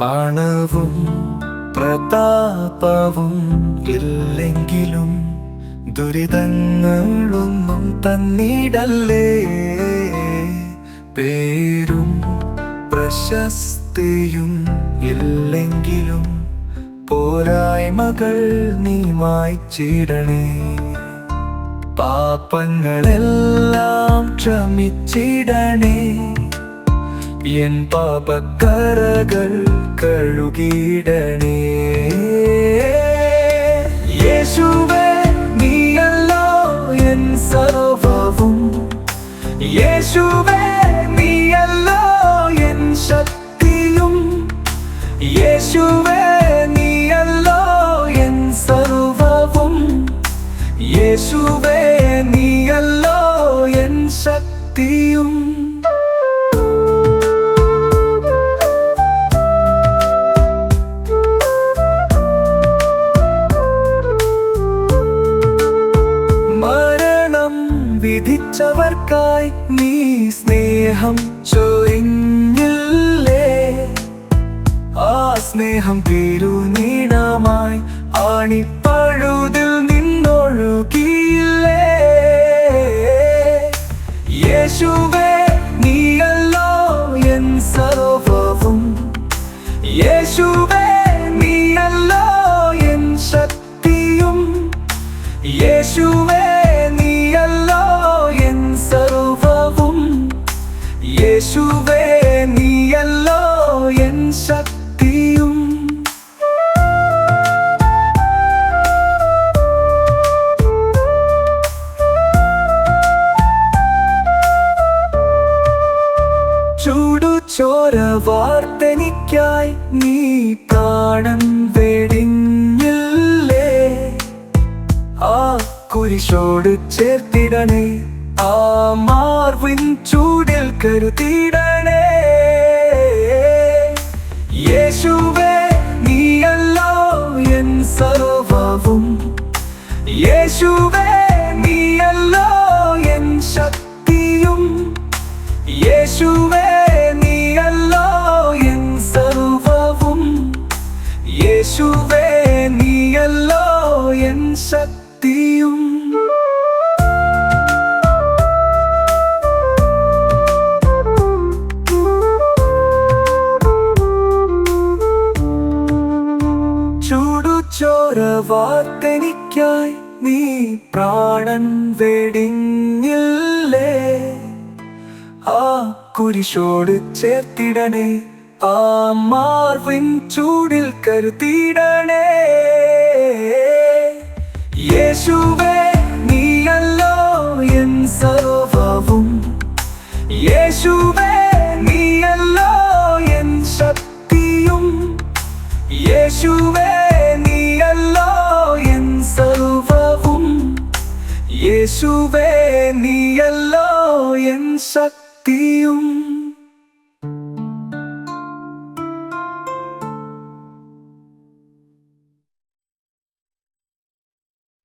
പണവും പ്രതാപവും ഇല്ലെങ്കിലും ദുരിതങ്ങളൊന്നും തന്നിടല്ലേ? പേരും പ്രശസ്തിയും ഇല്ലെങ്കിലും പോരായ്മകൾ നീ മായ്ച്ചിടണേ പാപങ്ങളെല്ലാം ക്ഷമിച്ചിടണേ. എൻ പാപക്കറകൾ കഴുകിയിടണേ. വിധിച്ചവർക്കായി നീ സ്നേഹം ചൊരിഞ്ഞില്ലേ? ആ സ്നേഹം പേരു നീണമായി നിന്നൊഴുകിയില്ലേ ചോര വാർത്തെനിക്കായി നീ പ്രാണൻ വെടിഞ്ഞില്ലേ? ആ കുരിശോട് ചേർത്തിടണേ ആ മാർവിൻ ചൂടിൽ കരുതിടണേ യേശുവേ നീയല്ലോ എൻ ശക്തിയും ചൂടുചോര വാർത്തനിക്കായി നീ പ്രാണൻ വെടിഞ്ഞില്ലേ? ആ കുരിശോട് ചേർത്തിടണേ. ആ മാർവിൻ ചൂടിൽ കരുത്തിടണേ യേശുവേ നീയല്ലോ എൻ സർവവും. യേശുവേ നീയല്ലോ എൻ ശക്തിയും. യേശുവേ നീയല്ലോ എൻ സർവവും. യേശുവേ നീയല്ലോ എൻ ശക്തിയും.